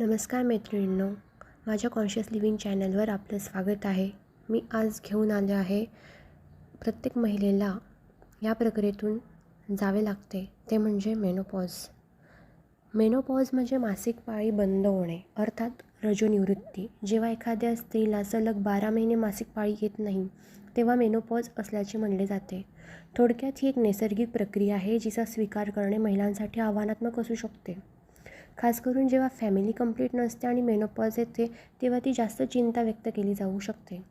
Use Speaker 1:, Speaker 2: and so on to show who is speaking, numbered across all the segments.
Speaker 1: नमस्कार मैत्रिणींनो माझ्या कॉन्शियस लिव्हिंग चॅनलवर आपलं स्वागत आहे. मी आज घेऊन आले आहे प्रत्येक महिलेला या प्रक्रियेतून जावे लागते ते म्हणजे मेनोपॉज मेनोपॉज म्हणजे मासिक पाळी बंद होणे अर्थात रजोनिवृत्ती. जेव्हा एखाद्या स्त्रीला सलग बारा महिने मासिक पाळी येत नाही तेव्हा मेनोपॉज असल्याचे म्हणले जाते. थोडक्यात ही एक नैसर्गिक प्रक्रिया आहे जिचा स्वीकार करणे महिलांसाठी आव्हानात्मक असू शकते. खास करून जेव्हा फॅमिली कंप्लीट नसते आणि मेनोपॉज येते तेव्हा ती जास्त चिंता व्यक्त केली जाऊ शकते.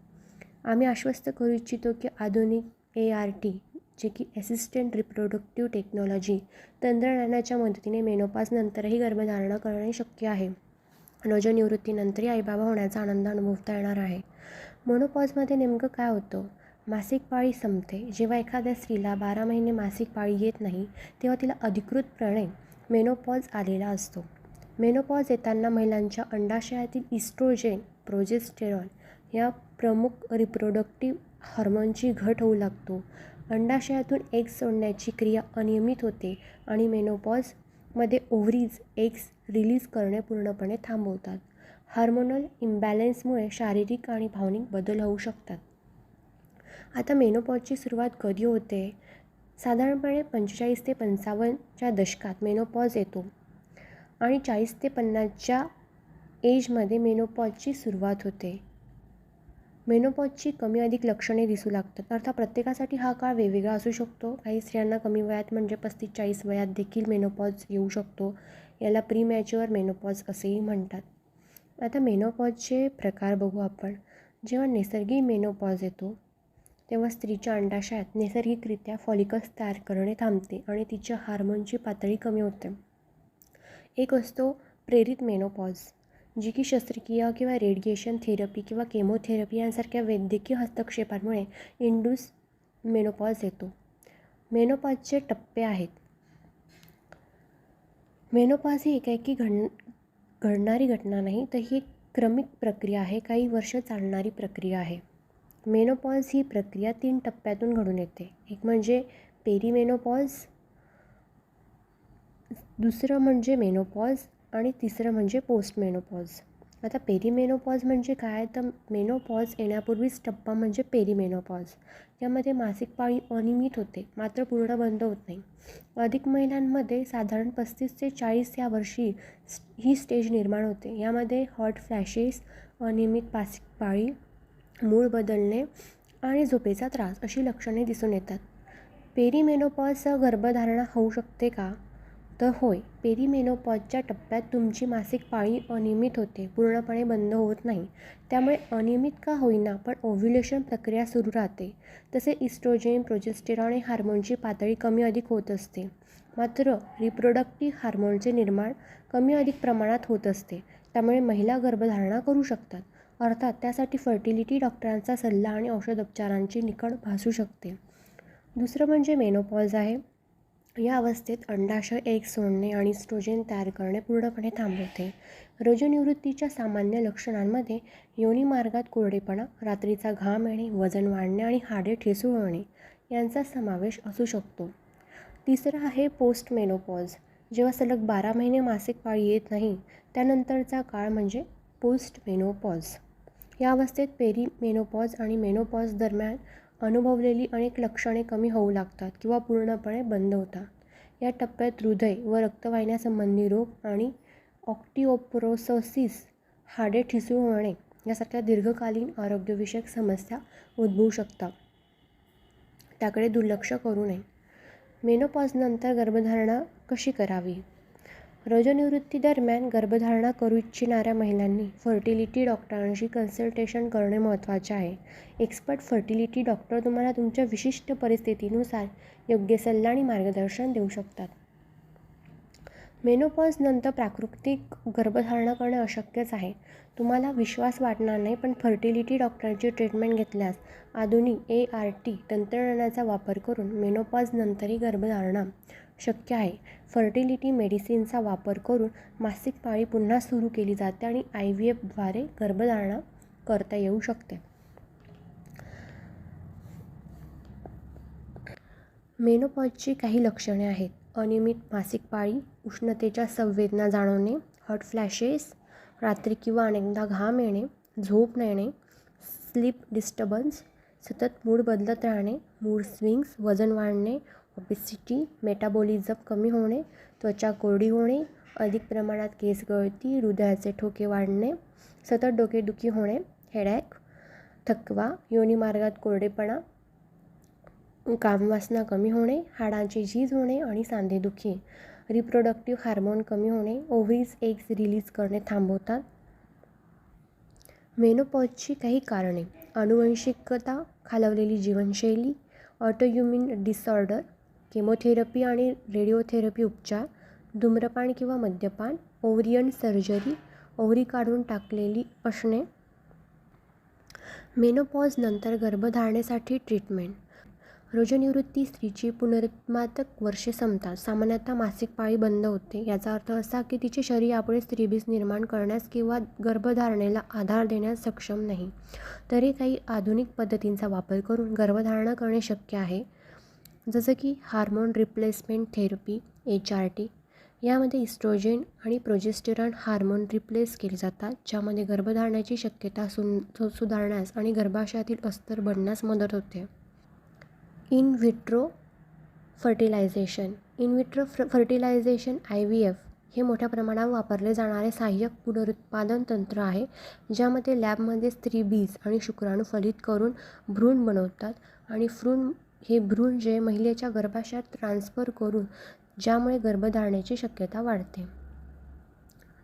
Speaker 1: आम्ही आश्वस्त करू इच्छितो की आधुनिक ए आर टी जे की असिस्टंट रिप्रोडक्टिव्ह टेक्नॉलॉजी तंत्रज्ञानाच्या मदतीने मेनोपॉज नंतरही गर्भधारणा करणे शक्य आहे. रजनिवृत्तीनंतरही आईबाबा होण्याचा आनंद अनुभवता येणार आहे. मोनोपॉजमध्ये नेमकं काय होतं? मासिक पाळी संपते. जेव्हा एखाद्या स्त्रीला बारा महिने मासिक पाळी येत नाही तेव्हा तिला अधिकृतपणे मेनोपॉज आलेला असतो. मेनोपॉज येताना महिलांच्या अंडाशयातील इस्ट्रोजेन प्रोजेस्टेरॉन या प्रमुख रिप्रोडक्टिव्ह हार्मोनची घट होऊ लागतो. अंडाशयातून एग्स सोडण्याची क्रिया अनियमित होते आणि मेनोपॉजमध्ये ओव्हरीज एग्स रिलीज करणे पूर्णपणे थांबवतात. हार्मोनल इम्बॅलन्समुळे शारीरिक आणि भावनिक बदल होऊ शकतात. आता मेनोपॉजची सुरुवात कधी होते? साधारणपणे पंचेचाळीस ते पंचावन्नच्या दशकात मेनोपॉज येतो. आणि चाळीस ते पन्नासच्या एजमध्ये मेनोपॉजची सुरुवात होते. मेनोपॉजची कमी अधिक लक्षणे दिसू लागतात. अर्थात प्रत्येकासाठी हा काळ वेगवेगळा असू शकतो. काही स्त्रियांना कमी वयात म्हणजे पस्तीस चाळीस वयात देखील मेनोपॉज येऊ शकतो. याला प्री मॅच्युअर मेनोपॉज असेही म्हणतात. आता मेनोपॉजचे प्रकार बघू आपण. जेव्हा नैसर्गिक मेनोपॉज येतो तेव्हा स्त्रीच्या अंडाशयात नैसर्गिकरित्या फॉलिकस तयार करणे थांबते आणि तिच्या हार्मोनची पातळी कमी होते. एक असतो प्रेरित मेनोपॉज जी की शस्त्रक्रिया किंवा रेडिएशन थेरपी किंवा केमोथेरपी यांसारख्या वैद्यकीय हस्तक्षेपांमुळे इंडूस मेनोपॉज येतो. मेनोपॉजचे टप्पे आहेत. मेनोपॉज ही एकाएकी घड घडणारी घटना नाही तर ही एक क्रमिक प्रक्रिया आहे काही वर्ष चालणारी प्रक्रिया आहे. मेनोपॉज ही प्रक्रिया तीन टप्प्यातून घडून येते. एक म्हणजे पेरीमेनोपॉज दुसरं म्हणजे मेनोपॉज आणि तिसरं म्हणजे पोस्ट मेनोपॉज आता पेरीमेनोपॉज म्हणजे काय? तर मेनोपॉज येण्यापूर्वीच टप्पा म्हणजे पेरीमेनोपॉज यामध्ये मासिक पाळी अनियमित होते मात्र पूर्ण बंद होत नाही. अधिक महिलांमध्ये साधारण पस्तीस ते चाळीस या वर्षी ही स्टेज निर्माण होते. यामध्ये हॉट फ्लॅशेस अनियमित मासिक पाळी मूळ बदलणे आणि झोपेचा त्रास अशी लक्षणे दिसून येतात. पेरीमेनोपॉजसह गर्भधारणा होऊ शकते का? तर होय पेरीमेनोपॉजच्या टप्प्यात तुमची मासिक पाळी अनियमित होते पूर्णपणे बंद होत नाही. त्यामुळे अनियमित का होईना पण ओव्ह्युलेशन प्रक्रिया सुरू राहते. तसे इस्ट्रोजेन प्रोजेस्टेरॉन आणि हार्मोनची पातळी कमी अधिक होत असते. मात्र रिप्रोडक्टिव्ह हार्मोनचे निर्माण कमी अधिक प्रमाणात होत असते. त्यामुळे महिला गर्भधारणा करू शकतात. अर्थात त्यासाठी फर्टिलिटी डॉक्टरांचा सल्ला आणि औषधोपचारांची निकड भासू शकते. दुसरं म्हणजे मेनोपॉज आहे. या अवस्थेत अंडाशय एक सोडणे आणि स्ट्रोजेन तयार करणे पूर्णपणे थांबवते. रजोनिवृत्तीच्या सामान्य लक्षणांमध्ये योनिमार्गात कोरडेपणा रात्रीचा घाम येणे वजन वाढणे आणि हाडे ठेसूळ होणे यांचा समावेश असू शकतो. तिसरा आहे पोस्ट मेनोपॉज जेव्हा सलग बारा महिने मासिक पाळी येत नाही त्यानंतरचा काळ म्हणजे पोस्ट मेनोपॉज या अवस्थेत पेरी मेनोपॉज आणि मेनोपॉज दरम्यान अनुभवलेली अनेक लक्षणे कमी होऊ लागतात किंवा पूर्णपणे बंद होतात. या टप्प्यात हृदय व रक्तवाहिन्यासंबंधी रोग आणि ऑक्टिओप्रोसोसिस हाडे ठिसूळ होणे यासारख्या दीर्घकालीन आरोग्यविषयक समस्या उद्भवू शकतात. त्याकडे दुर्लक्ष करू नये. मेनोपॉजनंतर गर्भधारणा कशी करावी? रजोनिवृत्तीदरम्यान गर्भधारणा करू इच्छिणाऱ्या महिलांनी फर्टिलिटी डॉक्टरांशी कन्सल्टेशन करणे महत्त्वाचे आहे. एक्सपर्ट फर्टिलिटी डॉक्टर तुम्हाला तुमच्या विशिष्ट परिस्थितीनुसार योग्य सल्ला आणि मार्गदर्शन देऊ शकतात. मेनोपॉजनंतर प्राकृतिक गर्भधारणा करणे अशक्यच आहे. तुम्हाला विश्वास वाटणार नाही पण फर्टिलिटी डॉक्टरांची ट्रीटमेंट घेतल्यास आधुनिक ए आर टी तंत्रज्ञानाचा वापर करून मेनोपॉजनंतरही गर्भधारणा शक्य आहे. फर्टिलिटी मेडिसिनचा वापर करून मासिक पाळी पुन्हा सुरू केली जाते आणि आय व्ही एफद्वारे गर्भधारणा करता येऊ शकते. मेनोपॉजची काही लक्षणे आहेत. अनियमित मासिक पाळी उष्णतेच्या संवेदना जाणवणे हॉट फ्लॅशेस रात्री किंवा अनेकदा घाम येणे झोप न येणे स्लीप डिस्टर्बन्स सतत मूड बदलत राहणे मूड स्विंग्स वजन वाढणे ओबेसिटी मेटाबॉलिझम कमी होणे त्वचा कोरडी होणे अधिक प्रमाणात केस गळती हृदयाचे ठोके वाढणे सतत डोकेदुखी होणे हेडॅक थकवा योनिमार्गात कोरडेपणा कामवासना कमी होणे हाडांची झीज होणे आणि सांधेदुखी रिप्रोडक्टिव्ह हार्मोन कमी होणे ओव्हरीज एग्स रिलीज करणे थांबवतात. मेनोपॉजची काही कारणे अनुवंशिकता खालवलेली जीवनशैली ऑटोयुमिन डिसऑर्डर केमोथेरपी आणि रेडिओथेरपी उपचार धूम्रपान किंवा मद्यपान ओव्हरियन सर्जरी ओव्हरी काढून टाकलेली असणे. मेनोपॉज नंतर गर्भधारणेसाठी ट्रीटमेंट. रोजनिवृत्ती स्त्रीची पुनरुत्पादक वर्षे संपतात. सामान्यतः मासिक पाळी बंद होते. याचा अर्थ असा की तिचे शरीर यापुढे स्त्रीबीज निर्माण करण्यास किंवा गर्भधारणेला आधार देण्यास सक्षम नाही. तरी काही आधुनिक पद्धतींचा वापर करून गर्भधारणा करणे शक्य आहे. जसं की hormone replacement therapy H R T यामध्ये इस्ट्रोजेन आणि प्रोजेस्टेरॉन हार्मोन रिप्लेस केले जातात ज्यामध्ये गर्भधारणाची शक्यता सुन सुधारण्यास आणि गर्भाशयातील अस्तर बनण्यास मदत होते. In vitro fertilisation. In vitro फ फर्टिलायझेशन आय व्ही एफ हे मोठ्या प्रमाणावर वापरले जाणारे सहाय्यक पुनरुत्पादन तंत्र आहे ज्यामध्ये लॅबमध्ये स्त्री बीज आणि शुक्राणू फलित करून भ्रूण बनवतात आणि भ्रूण हे भ्रूण जे महिलेच्या गर्भाशयात ट्रान्सफर करून ज्यामुळे गर्भधारणेची शक्यता वाढते.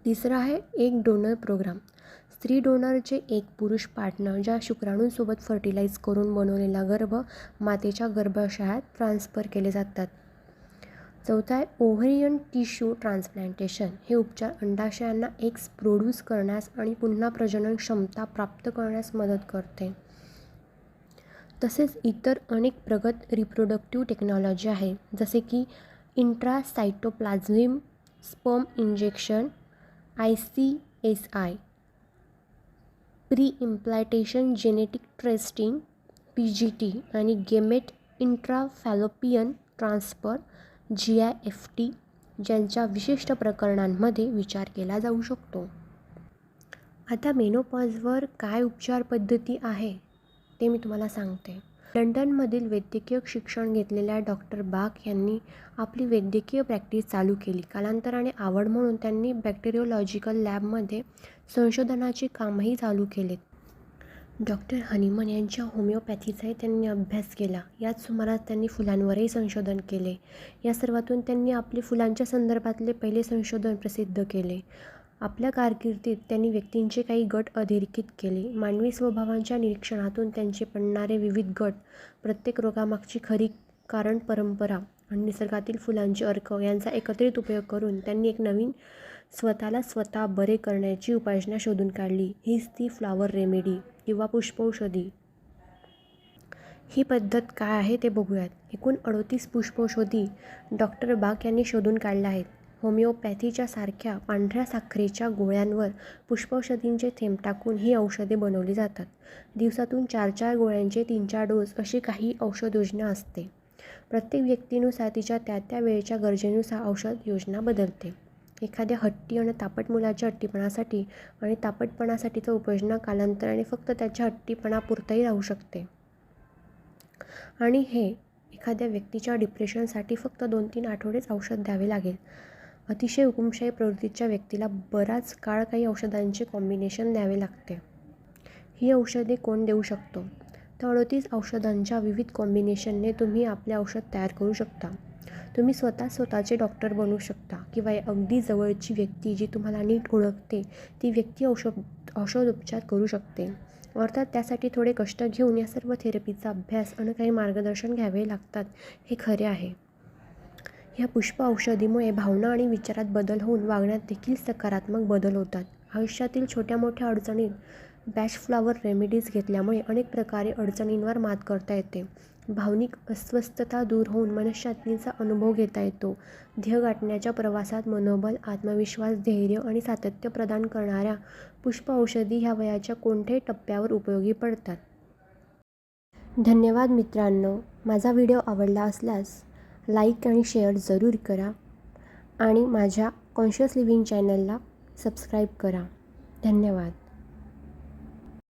Speaker 1: तिसरं आहे एक डोनर प्रोग्राम स्त्री डोनरचे एक पुरुष पार्टनर ज्या शुक्राणूंसोबत फर्टिलाइज करून बनवलेला गर्भ मातेच्या गर्भाशयात ट्रान्सफर केले जातात. चौथा आहे ओव्हरियन टिश्यू ट्रान्सप्लांटेशन हे उपचार अंडाशयांना एक्स प्रोड्यूस करण्यास आणि पुन्हा प्रजनन क्षमता प्राप्त करण्यास मदत करते. तसेच इतर अनेक प्रगत रिप्रोडक्टिव्ह टेक्नॉलॉजी आहे. जसे की intracytoplasmic sperm injection I C S I preimplantation genetic testing P G T आणि gamete intrafallopian transfer G I F T ज्यांच्या विशिष्ट प्रकरणांमध्ये विचार केला जाऊ शकतो. आता मेनोपॉजवर काय उपचार पद्धती आहे? ते मी तुम्हाला सांगते. लंडनमधील वैद्यकीय शिक्षण घेतलेल्या डॉक्टर बाग यांनी आपली वैद्यकीय प्रॅक्टिस चालू केली. कालांतराने आवड म्हणून त्यांनी बॅक्टेरिओलॉजिकल लॅबमध्ये संशोधनाची कामही चालू केलेत डॉक्टर हनीमन यांच्या होमिओपॅथीचाही त्यांनी अभ्यास केला. याच सुमारास त्यांनी फुलांवरही संशोधन केले. या सर्वातून त्यांनी आपले फुलांच्या संदर्भातले पहिले संशोधन प्रसिद्ध केले. आपल्या कारकिर्दीत त्यांनी व्यक्तींचे काही गट अधोरेखित केले. मानवी स्वभावांच्या निरीक्षणातून त्यांचे पडणारे विविध गट प्रत्येक रोगामागची खरी कारण परंपरा आणि निसर्गातील फुलांचे अर्क यांचा एकत्रित उपयोग करून त्यांनी एक नवीन स्वतःला स्वतः बरे करण्याची उपाययोजना शोधून काढली. हीच ती फ्लॉवर रेमेडी किंवा पुष्पौषधी. ही पद्धत काय आहे ते बघूयात. एकूण अडोतीस पुष्पौषधी डॉक्टर बाग यांनी शोधून काढल्या आहेत. होमिओपॅथीच्या सारख्या पांढऱ्या साखरेच्या गोळ्यांवर पुष्पौषधींचे थेंब टाकून ही औषधे बनवली जातात. दिवसातून चार चार गोळ्यांचे तीन चार डोस अशी काही औषध योजना असते. प्रत्येक व्यक्तीनुसार तिच्या त्या त्या वेळेच्या गरजेनुसार औषध योजना बदलते. एखाद्या हट्टी आणि तापट मुलाच्या हट्टीपणासाठी आणि तापटपणासाठीचं उपाययोजना कालांतराने फक्त त्याच्या हट्टीपणापुरतंही राहू शकते. आणि हे एखाद्या व्यक्तीच्या डिप्रेशनसाठी फक्त दोन तीन आठवडेच औषध द्यावे लागेल. अतिशय हुकुमशाही प्रवृत्तीच्या व्यक्तीला बराच काळ काही औषधांचे कॉम्बिनेशन द्यावे लागते. ही औषधे कोण देऊ शकतो? तर अडतीस औषधांच्या विविध कॉम्बिनेशनने तुम्ही आपले औषध तयार करू शकता. तुम्ही स्वतः स्वतःचे डॉक्टर बनू शकता किंवा अगदी जवळची व्यक्ती जी तुम्हाला नीट ओळखते ती व्यक्ती औषध औषधोपचार करू शकते. अर्थात त्यासाठी थोडे कष्ट घेऊन या सर्व थेरपीचा अभ्यास आणि काही मार्गदर्शन घ्यावे लागतात हे खरे आहे. ह्या पुष्प औषधीमुळे भावना आणि विचारात बदल होऊन वागण्यात देखील सकारात्मक बदल होतात. आयुष्यातील छोट्या मोठ्या अडचणीत बॅश फ्लॉवर रेमेडीज घेतल्यामुळे अनेक प्रकारे अडचणींवर मात करता येते. भावनिक अस्वस्थता दूर होऊन मनशांतीचा अनुभव घेता येतो. ध्येय गाठण्याच्या प्रवासात मनोबल आत्मविश्वास धैर्य आणि सातत्य प्रदान करणाऱ्या पुष्प औषधी ह्या वयाच्या कोणत्याही टप्प्यावर उपयोगी पडतात. धन्यवाद मित्रांनो. माझा व्हिडिओ आवडला असल्यास लाईक आणि शेअर जरूर करा आणि माझ्या कॉन्शियस लिव्हिंग चॅनलला सबस्क्राईब करा. धन्यवाद.